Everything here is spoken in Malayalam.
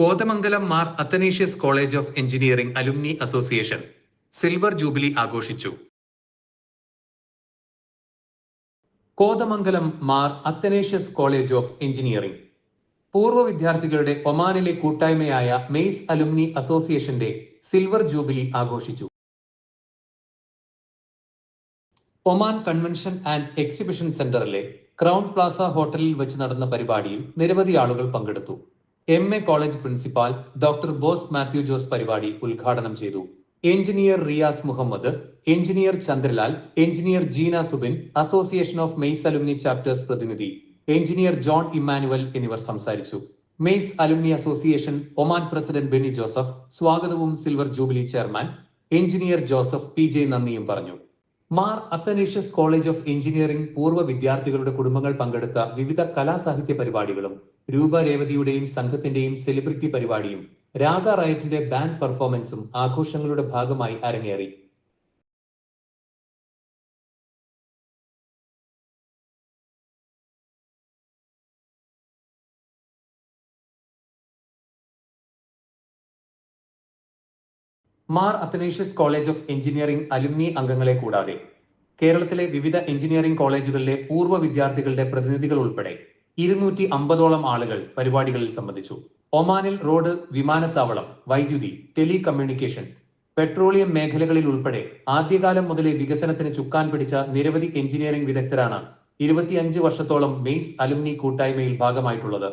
Kothamangalam Mar Athanasius college of engineering alumni association. Silver jubilee ആഘോഷിച്ചു. Kothamangalam Mar Athanasius college of engineering പൂർവ വിദ്യാർത്ഥികളുടെ ഒമാനിലെ കൂട്ടായ്മയായ മെയ്സ് അലുമിനി അസോസിയേഷന്റെ സിൽവർ ജൂബിലി ആഘോഷിച്ചു. ഒമാൻ കൺവെൻഷൻ ആൻഡ് എക്സിബിഷൻ സെന്ററിലെ ക്രൗൺ പ്ലാസ ഹോട്ടലിൽ വെച്ച് നടന്ന പരിപാടിയിൽ നിരവധി ആളുകൾ പങ്കെടുത്തു. M A college principal doctor Bose Mathew Jose പരിപാടി ഉദ്ഘാടനം ചെയ്തു. Engineer Riyas Muhammad engineer Chandralal engineer Jeena Subin association of MACE alumni chapters പ്രതിനിധി എഞ്ചിനീയർ ജോൺ ഇമ്മാനുവൽ എന്നിവർ സംസാരിച്ചു. MACE alumni association Oman president Benny Joseph സ്വാഗതവും silver jubilee chairman engineer Joseph P J നന്ദിയും പറഞ്ഞു. Mar Athanasius college of engineering പൂർവ വിദ്യാർത്ഥികളുടെ കുടുംബങ്ങൾ പങ്കെടുത്ത വിവിധ കലാസാഹിത്യ പരിപാടികളും രൂപ രേവതിയുടെയും സംഘത്തിന്റെയും സെലിബ്രിറ്റി പരിപാടിയും രാഗ റയറ്റിന്റെ ബാൻഡ് പെർഫോമൻസും ആഘോഷങ്ങളുടെ ഭാഗമായി അരങ്ങേറി. Mar Athanasius college of engineering alumni അംഗങ്ങളെ കൂടാതെ കേരളത്തിലെ വിവിധ എഞ്ചിനീയറിംഗ് കോളേജുകളിലെ പൂർവ വിദ്യാർത്ഥികളുടെ പ്രതിനിധികൾ ഉൾപ്പെടെ ഇരുന്നൂറ്റി അമ്പതോളം ആളുകൾ പരിപാടികളിൽ സംബന്ധിച്ചു. ഒമാനിൽ റോഡ് വിമാനത്താവളം വൈദ്യുതി ടെലി കമ്മ്യൂണിക്കേഷൻ പെട്രോളിയം മേഖലകളിൽ ഉൾപ്പെടെ ആദ്യകാലം മുതലേ വികസനത്തിന് ചുക്കാൻ പിടിച്ച നിരവധി എഞ്ചിനീയറിംഗ് വിദഗ്ധരാണ് ഇരുപത്തിയഞ്ച് വർഷത്തോളം മെയ്സ് അലുമിനി കൂട്ടായ്മയിൽ ഭാഗമായിട്ടുള്ളത്.